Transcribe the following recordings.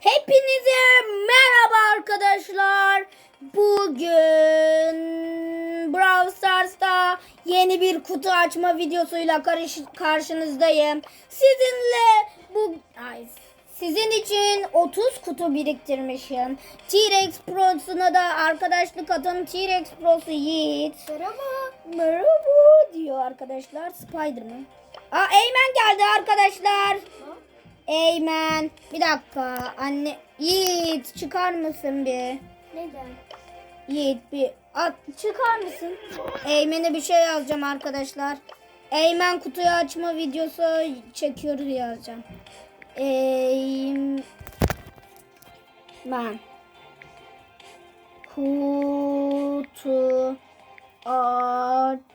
Hepinize merhaba arkadaşlar. Bugün Brawl Stars'ta yeni bir kutu açma videosuyla karşınızdayım. Sizinle bu ay, sizin için 30 kutu biriktirmişim. T-Rex Pro'suna da arkadaşlık atan T-Rex Pro'su Yiğit. Merhaba. Merhaba diyor arkadaşlar. Spider-Man. Aa Eymen geldi arkadaşlar. Eymen. Bir dakika. Anne. Yiğit çıkar mısın bir? Neden? Yiğit bir at, çıkar mısın? Eymen'e bir şey yazacağım arkadaşlar. Eymen kutuyu açma videosu çekiyoruz yazacağım. Eymen. Kutu açma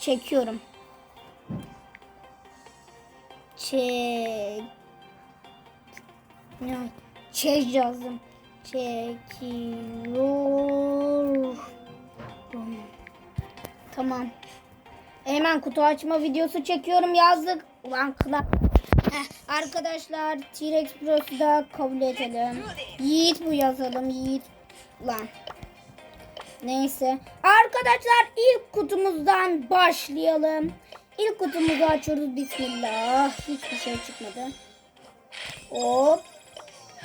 çekiyorum. Çek. Ne? Çek yazdım. Çekiyorum. Tamam. Hemen kutu açma videosu çekiyorum yazdık. Ulan kıla. Heh, arkadaşlar T-Rex Pro'su da kabul edelim. Yiğit bu yazalım. Yiğit. Lan. Neyse. Arkadaşlar ilk kutumuzdan başlayalım. İlk kutumuzu açıyoruz. Bismillah. Hiçbir şey çıkmadı. Hop.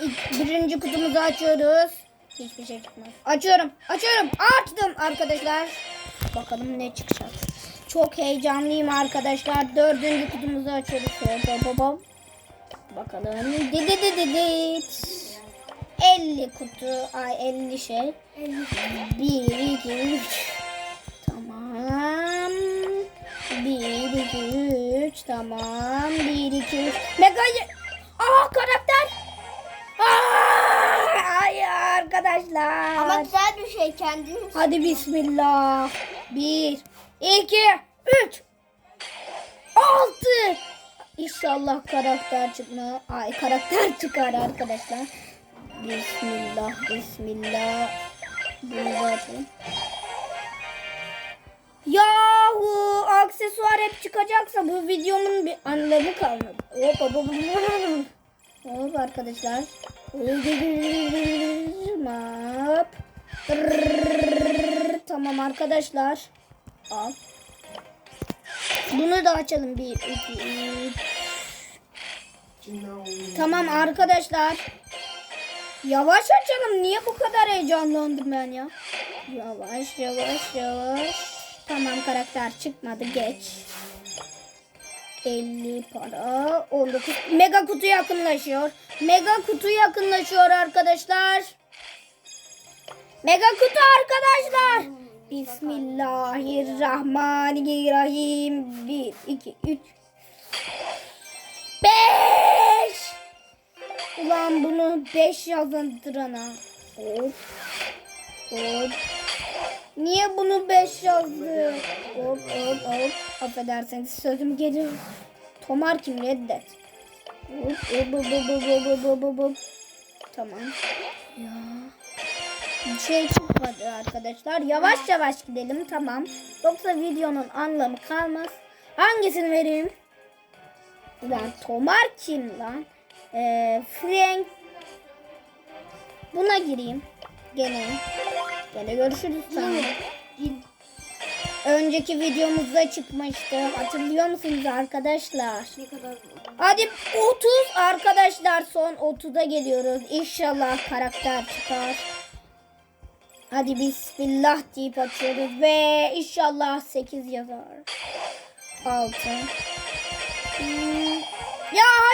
İlk, birinci kutumuzu açıyoruz. Hiçbir şey çıkmadı. Açıyorum. Açıyorum. Açtım arkadaşlar. Bakalım ne çıkacak. Çok heyecanlıyım arkadaşlar. Dördüncü kutumuzu açıyoruz. Hop hop hop. Bakalım. 50 kutu. Ay 50 şey. 1, 2, 3. Tamam. 1, 2, 3. Tamam. 1, 2, 3. Mega... Aa karakter. Aa, ay arkadaşlar. Ama güzel bir şey kendiniz. Hadi bismillah. 1, 2, 3. 6. İnşallah karakter çıkma. Ay karakter çıkar arkadaşlar. Bismillah, bismillah. Bunu açayım. Yahu aksesuar hep çıkacaksa bu videomun bir anlamı kalmadı. Hop hop hop arkadaşlar. Map. Tamam arkadaşlar. Al. Bunu da açalım. Bir. Tamam arkadaşlar. Yavaş açalım. Niye bu kadar heyecanlandım ben ya? Yavaş yavaş yavaş. Tamam karakter çıkmadı. Geç. 50 para. 19. Mega kutu yakınlaşıyor. Mega kutu yakınlaşıyor arkadaşlar. Mega kutu arkadaşlar. Bismillahirrahmanirrahim. 1, 2, 3. 5. Ulan bunu 5 yazındırana. Hop. Hop. Niye bunu 5 yazdı? Hop hop hop. Affedersiniz sözüm geri. Tomar kim reddet. Hop hop hop hop hop hop hop hop. Tamam. Ya. Bir şey çıkmadı arkadaşlar. Yavaş yavaş gidelim tamam. Yoksa videonun anlamı kalmaz. Hangisini vereyim? Lan Tomar kim lan? Ee, Frank. Buna gireyim. Gene. Gene görüşürüz sonra. Önceki videomuzda çıkmıştı. Hatırlıyor musunuz arkadaşlar? Ne kadar Hadi 30 arkadaşlar son 30'a geliyoruz. İnşallah karakter çıkar. Hadi bismillah deyip açıyoruz ve inşallah 8 yazar. 6. Hmm. Ya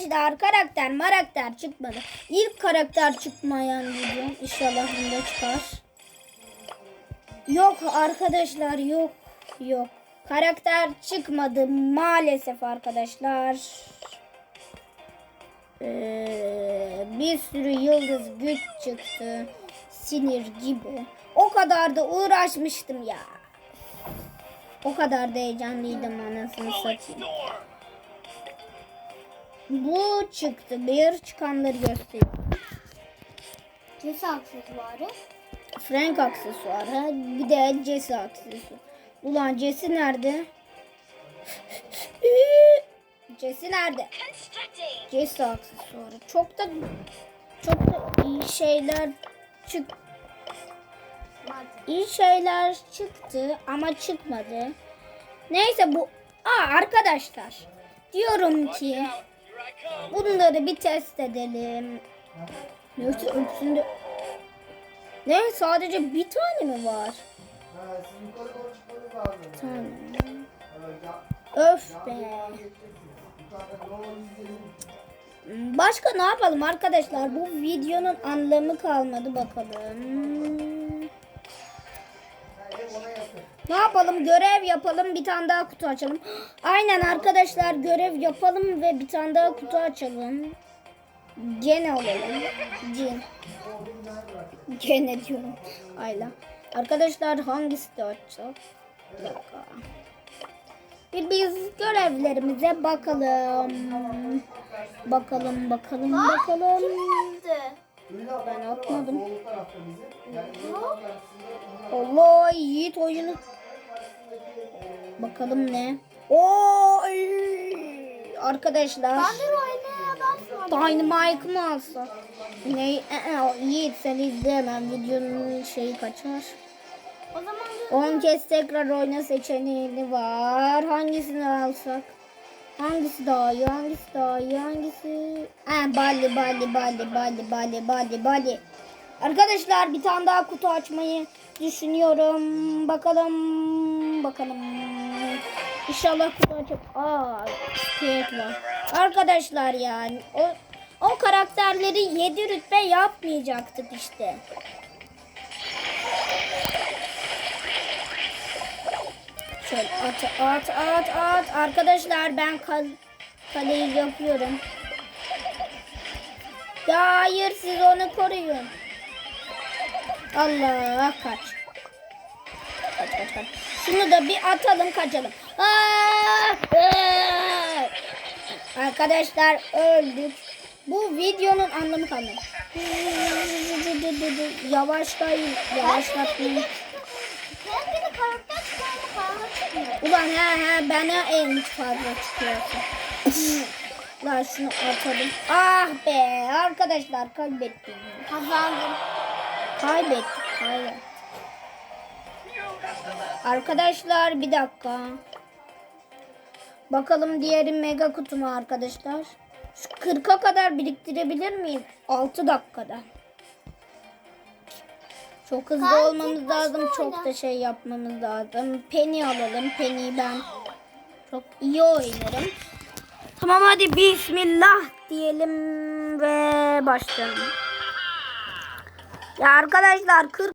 arkadaşlar karakter marakter çıkmadı. İlk karakter çıkmayan video inşallah bunda çıkar. Yok arkadaşlar yok yok. Karakter çıkmadı maalesef arkadaşlar. Ee, bir sürü yıldız güç çıktı. Sinir gibi. O kadar da uğraşmıştım ya. O kadar da heyecanlıydım anasını satayım. Bu çıktı. Bir çıkanları göstereyim. Nesi aksesuarı? Frank aksesuarı. Bir de Jesse aksesuarı. Ulan Jesse nerede? Jesse nerede? Jesse aksesuarı. Çok da çok da iyi şeyler çık iyi şeyler çıktı ama çıkmadı. Neyse bu Aa arkadaşlar diyorum ki bunları bir test edelim. Neyse ölçüsünde ne sadece bir tane mi var? Ya- Öf be. İzleyelim. Başka ne yapalım arkadaşlar? Bu videonun anlamı kalmadı bakalım. Ne yapalım? Görev yapalım. Bir tane daha kutu açalım. Aynen arkadaşlar görev yapalım ve bir tane daha kutu açalım. Gene olalım. Cin. Gene diyorum. Ayla. Arkadaşlar hangisi de açacak? Bir dakika. Bir biz görevlerimize bakalım. Bakalım bakalım bakalım. Öyle apartmanı Ben atmadım. Allah Yiğit oyunu. Bakalım ne? Oy! Arkadaşlar. Dynamite mı alsa? Ne? Ee, Yiğit sen izleyemem. Videonun şeyi kaçar. O zaman 10 kez tekrar oyna seçeneği var. Hangisini alsak? Hangisi daha iyi? Hangisi daha iyi? Hangisi? Ha, Bali, Bali, Bali, Bali, Bali, Bali, Bali. Arkadaşlar bir tane daha kutu açmayı düşünüyorum. Bakalım, bakalım. İnşallah kutu açıp... Aa, skate. Arkadaşlar yani o o karakterleri 7 rütbe yapmayacaktık işte. Şöyle at at at at. Arkadaşlar ben kal kaleyi yapıyorum. Ya hayır siz onu koruyun. Allah kaç. Kaç kaç kaç. Şunu da bir atalım kaçalım. Aa! Arkadaşlar öldük. Bu videonun anlamı kalmadı. Yavaşlayın. Yavaşlatmayın. Ulan he he bana en fazla çıkıyorsun. Lan şunu atalım. Ah be arkadaşlar kaybettim. Kazandım. Kaybettik kaybettik. Arkadaşlar bir dakika. Bakalım diğeri mega kutu mu arkadaşlar? Şu 40'a kadar biriktirebilir miyim? 6 dakikada. Çok hızlı Kanka, olmamız lazım. başına Çok oyna. da şey yapmamız lazım. Penny alalım. Penny'yi ben çok iyi oynarım. Tamam hadi bismillah diyelim ve başlayalım. Ya arkadaşlar 40